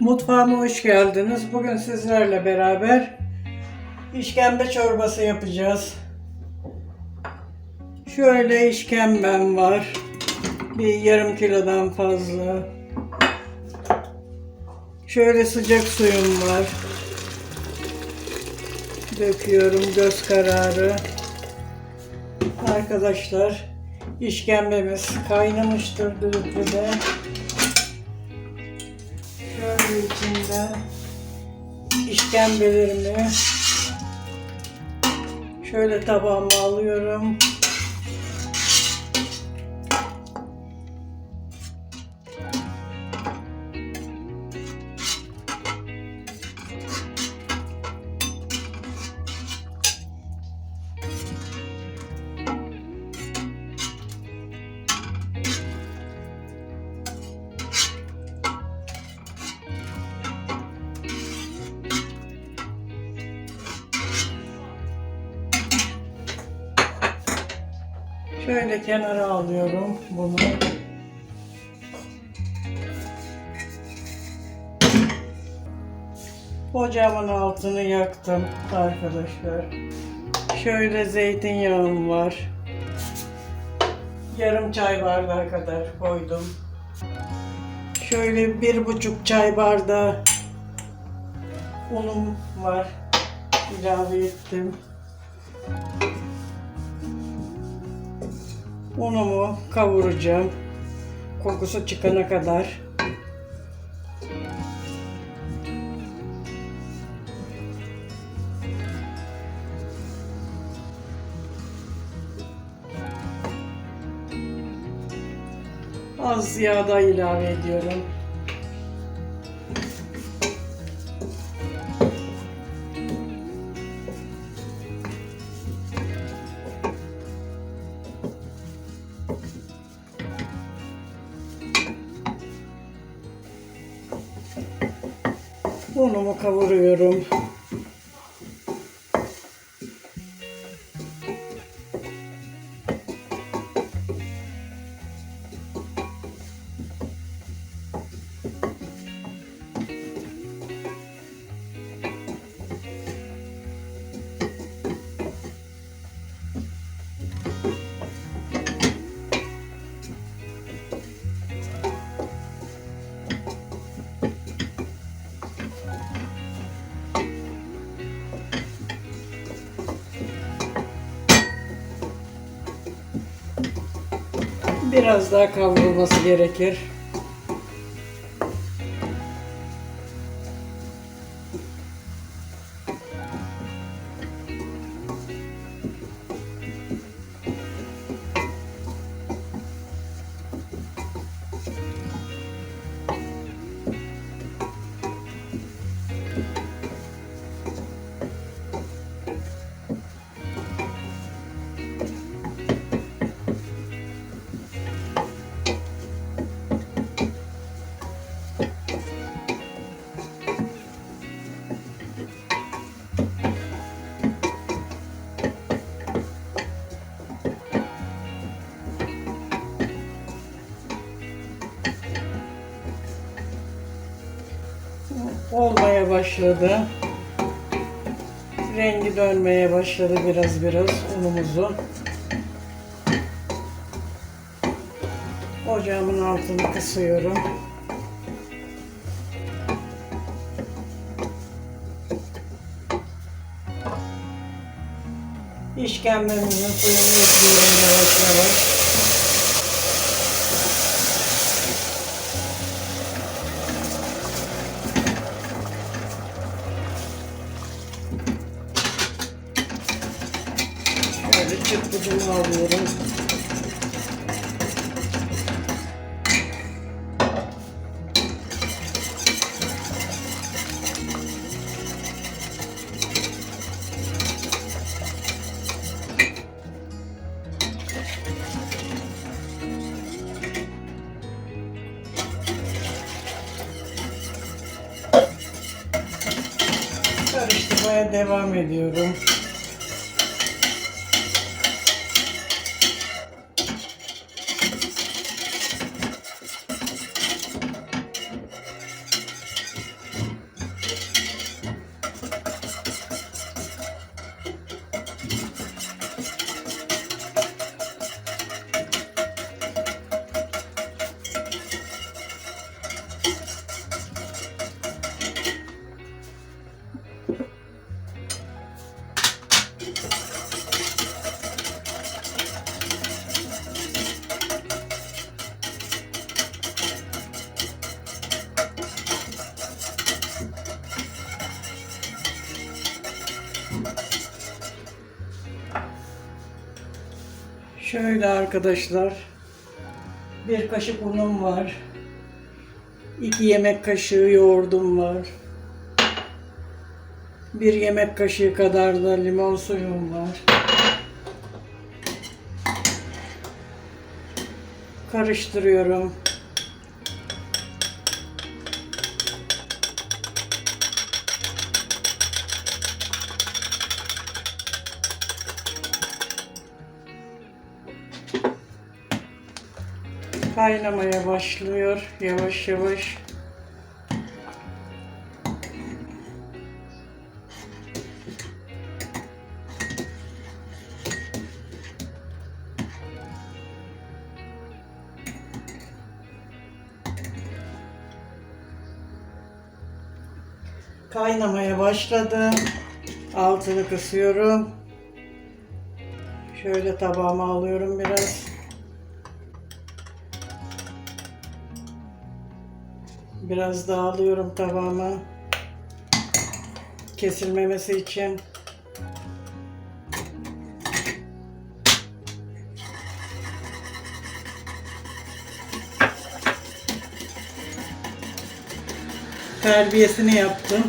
Mutfağıma hoş geldiniz. Bugün sizlerle beraber işkembe çorbası yapacağız. Şöyle işkembem var. Bir yarım kilodan fazla. Şöyle sıcak suyum var. Döküyorum göz kararı. Arkadaşlar işkembemiz kaynamıştır düdüklüde. İçinde işkembelerimi şöyle tabağıma alıyorum. Şöyle kenara alıyorum bunu. Ocağımın altını yaktım arkadaşlar. Şöyle zeytinyağım var. Yarım çay bardağı kadar koydum. Şöyle bir buçuk çay bardağı unum var. ilave ettim. Unumu kavuracağım. Kokusu çıkana kadar. Az yağ da ilave ediyorum. Unumu kavuruyorum. Biraz daha kavrulması gerekir. Başladı. Rengi dönmeye başladı biraz biraz unumuzun. Ocağımın altını kısıyorum. İşkembemizin suyunu ekliyorum yavaş yavaş. Karıştırmaya devam ediyorum. Şöyle arkadaşlar. Bir kaşık unum var. 2 yemek kaşığı yoğurdum var. 1 yemek kaşığı kadar da limon suyum var. Karıştırıyorum. Kaynamaya başlıyor yavaş yavaş. Kaynamaya başladı. Altını kısıyorum. Şöyle tabağıma alıyorum biraz. Biraz daha alıyorum tabağıma. Kesilmemesi için. Terbiyesini yaptım.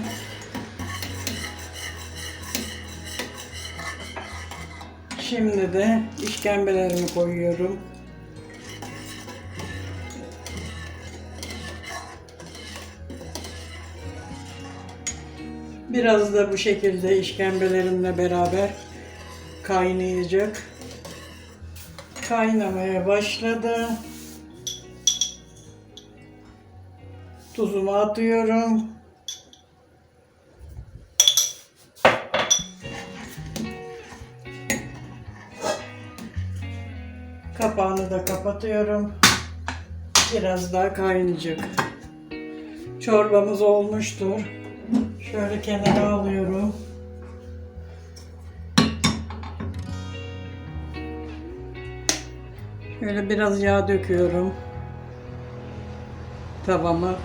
Şimdi de işkembelerimi koyuyorum. Biraz da bu şekilde işkembelerimle beraber kaynayacak. Kaynamaya başladı. Tuzumu atıyorum. Kapağını da kapatıyorum. Biraz daha kaynayacak. Çorbamız olmuştur. Şöyle kenara alıyorum. Şöyle biraz yağ döküyorum. Tavama.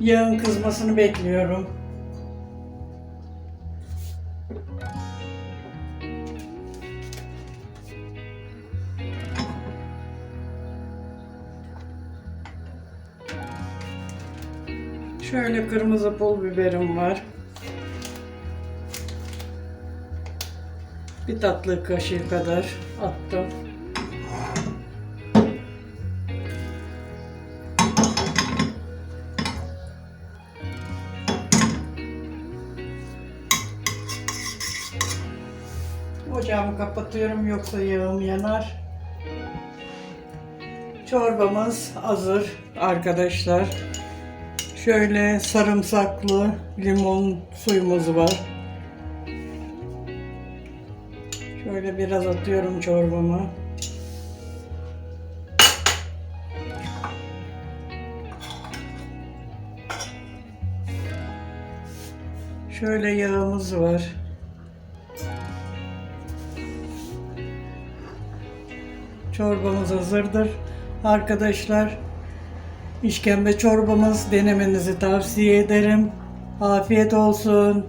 Yağın kızmasını bekliyorum. Şöyle kırmızı pul biberim var. Bir tatlı kaşığı kadar attım. Ocağımı kapatıyorum yoksa yağım yanar. Çorbamız hazır arkadaşlar. Şöyle sarımsaklı limon suyumuz var. Şöyle biraz atıyorum çorbama. Şöyle yağımız var. Çorbamız hazırdır. Arkadaşlar işkembe çorbamız denemenizi tavsiye ederim. Afiyet olsun.